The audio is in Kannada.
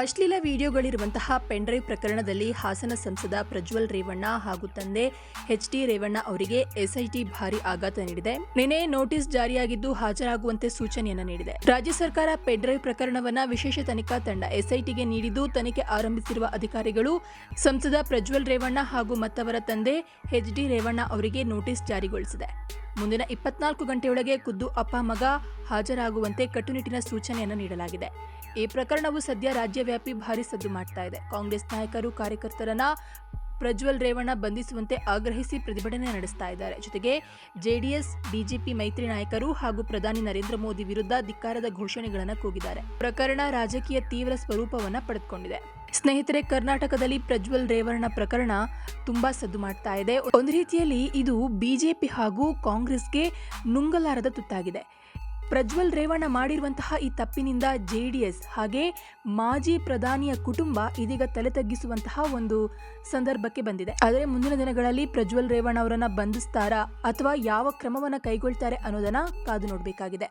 ಅಶ್ಲೀಲ ವಿಡಿಯೋಗಳಿರುವಂತಹ ಪೆನ್ಡ್ರೈವ್ ಪ್ರಕರಣದಲ್ಲಿ ಹಾಸನ ಸಂಸದ ಪ್ರಜ್ವಲ್ ರೇವಣ್ಣ ಹಾಗೂ ತಂದೆ ಎಚ್ ಡಿ ರೇವಣ್ಣ ಅವರಿಗೆ ಎಸ್ಐಟಿ ಭಾರಿ ಆಘಾತ ನೀಡಿದೆ. ನಿನ್ನೆ ನೋಟಿಸ್ ಜಾರಿಯಾಗಿದ್ದು ಹಾಜರಾಗುವಂತೆ ಸೂಚನೆಯನ್ನು ನೀಡಿದೆ. ರಾಜ್ಯ ಸರ್ಕಾರ ಪೆನ್ಡ್ರೈವ್ ಪ್ರಕರಣವನ್ನು ವಿಶೇಷ ತನಿಖಾ ತಂಡ ಎಸ್ಐಟಿಗೆ ನೀಡಿದ್ದು, ತನಿಖೆ ಆರಂಭಿಸಿರುವ ಅಧಿಕಾರಿಗಳು ಸಂಸದ ಪ್ರಜ್ವಲ್ ರೇವಣ್ಣ ಹಾಗೂ ಮತ್ತವರ ತಂದೆ ಎಚ್ ಡಿ ರೇವಣ್ಣ ಅವರಿಗೆ ನೋಟಿಸ್ ಜಾರಿಗೊಳಿಸಿದೆ. ಮುಂದಿನ ಇಪ್ಪತ್ನಾಲ್ಕು ಗಂಟೆಯೊಳಗೆ ಖುದ್ದು ಅಪ್ಪ ಮಗ ಹಾಜರಾಗುವಂತೆ ಕಟ್ಟುನಿಟ್ಟಿನ ಸೂಚನೆಯನ್ನು ನೀಡಲಾಗಿದೆ. ಈ ಪ್ರಕರಣವು ಸದ್ಯ ರಾಜ್ಯವ್ಯಾಪಿ ಭಾರಿ ಸದ್ದು ಮಾಡ್ತಾ ಇದೆ. ಕಾಂಗ್ರೆಸ್ ನಾಯಕರು ಕಾರ್ಯಕರ್ತರನ್ನ ಪ್ರಜ್ವಲ್ ರೇವಣ್ಣ ಬಂಧಿಸುವಂತೆ ಆಗ್ರಹಿಸಿ ಪ್ರತಿಭಟನೆ ನಡೆಸ್ತಾ ಇದ್ದಾರೆ. ಜೊತೆಗೆ ಜೆಡಿಎಸ್, ಬಿಜೆಪಿ ಮೈತ್ರಿ ನಾಯಕರು ಹಾಗೂ ಪ್ರಧಾನಿ ನರೇಂದ್ರ ಮೋದಿ ವಿರುದ್ಧ ಧಿಕ್ಕಾರದ ಘೋಷಣೆಗಳನ್ನು ಕೂಗಿದ್ದಾರೆ. ಪ್ರಕರಣ ರಾಜಕೀಯ ತೀವ್ರ ಸ್ವರೂಪವನ್ನು ಪಡೆದುಕೊಂಡಿದೆ. ಸ್ನೇಹಿತರೆ, ಕರ್ನಾಟಕದಲ್ಲಿ ಪ್ರಜ್ವಲ್ ರೇವಣ್ಣ ಪ್ರಕರಣ ತುಂಬಾ ಸದ್ದು ಮಾಡ್ತಾ ಇದೆ. ಒಂದು ರೀತಿಯಲ್ಲಿ ಇದು ಬಿಜೆಪಿ ಹಾಗೂ ಕಾಂಗ್ರೆಸ್ಗೆ ನುಂಗಲಾರದ ತುತ್ತಾಗಿದೆ. ಪ್ರಜ್ವಲ್ ರೇವಣ್ಣ ಮಾಡಿರುವಂತಹ ಈ ತಪ್ಪಿನಿಂದ ಜೆ ಡಿ ಎಸ್ ಹಾಗೆ ಮಾಜಿ ಪ್ರಧಾನಿಯ ಕುಟುಂಬ ಇದೀಗ ತಲೆ ತಗ್ಗಿಸುವಂತಹ ಒಂದು ಸಂದರ್ಭಕ್ಕೆ ಬಂದಿದೆ. ಆದರೆ ಮುಂದಿನ ದಿನಗಳಲ್ಲಿ ಪ್ರಜ್ವಲ್ ರೇವಣ್ಣ ಅವರನ್ನ ಬಂಧಿಸ್ತಾರಾ ಅಥವಾ ಯಾವ ಕ್ರಮವನ್ನು ಕೈಗೊಳ್ತಾರೆ ಅನ್ನೋದನ್ನ ಕಾದು ನೋಡಬೇಕಾಗಿದೆ.